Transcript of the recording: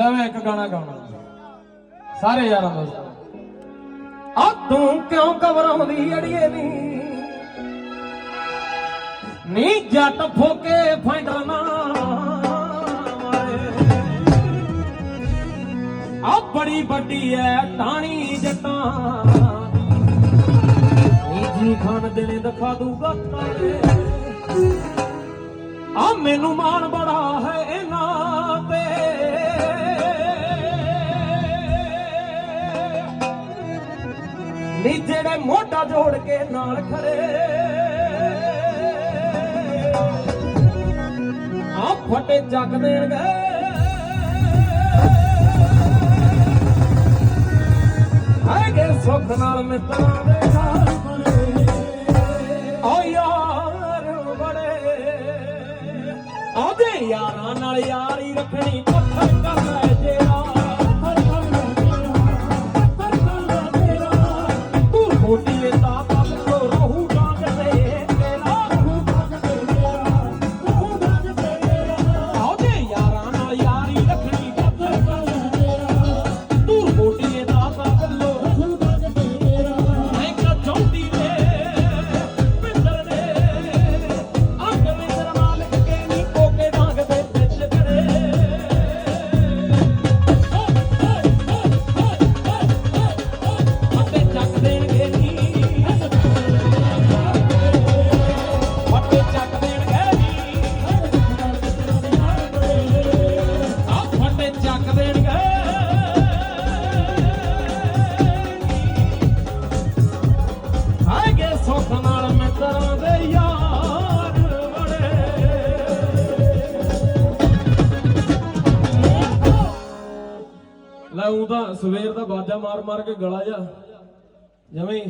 ਇੱਕ ਗਾਣਾ ਗਾਉਣਾ। ਸਾਰੇ ਯਾਰਾਂ ਦੋਸਤ। ਆ ਤੂੰ ਕਿਉਂ ਘਬਰਾਉਂਦੀ ਅੜੀਏ ਨੀ? ਨੀ ਜੱਟ ਫੋਕੇ ਫੈਂਡਰ ਨਾ ਆ ਬੜੀ ਵੱਡੀ ਐ ਟਾਣੀ ਜੱਟਾਂ ਨੀ ਜੀ ਖਾਨ ਦਿਨੇ ਦਿਖਾ ਦੂਗਾ ਤਾਰੇ ਆ ਮੈਨੂੰ ਮਾਣ ਨੀ ਜਿਹੜੇ ਮੋਢਾ ਜੋੜ ਕੇ ਨਾਲ ਖੜੇ। ਆ ਫਟੇ ਚੱਕ ਦੇਣਗੇ। ਹੈਗੇ ਸੁੱਖ ਨਾਲ ਮਿੱਤਰਾਂ ਦੇ ਨਾਲ ਓ ਯਾਰ ਬੜੇ ਆਦੇ ਯਾਰਾਂ ਨਾਲ ਯਾਰੀ ਰੱਖਣੀ ਪੱਥਰ ਕਰ ਸੁੱਖ ਨਾਲ ਮਿੱਤਰਾਂ ਦੇ ਯਾਰ ਬੜੇ ਲੈ ਉਹ ਤਾਂ ਸਵੇਰ ਦਾ ਬਾਜਾ ਮਾਰ ਮਾਰ ਕੇ ਗਲਾ ਜਾ ਜਵੇਂ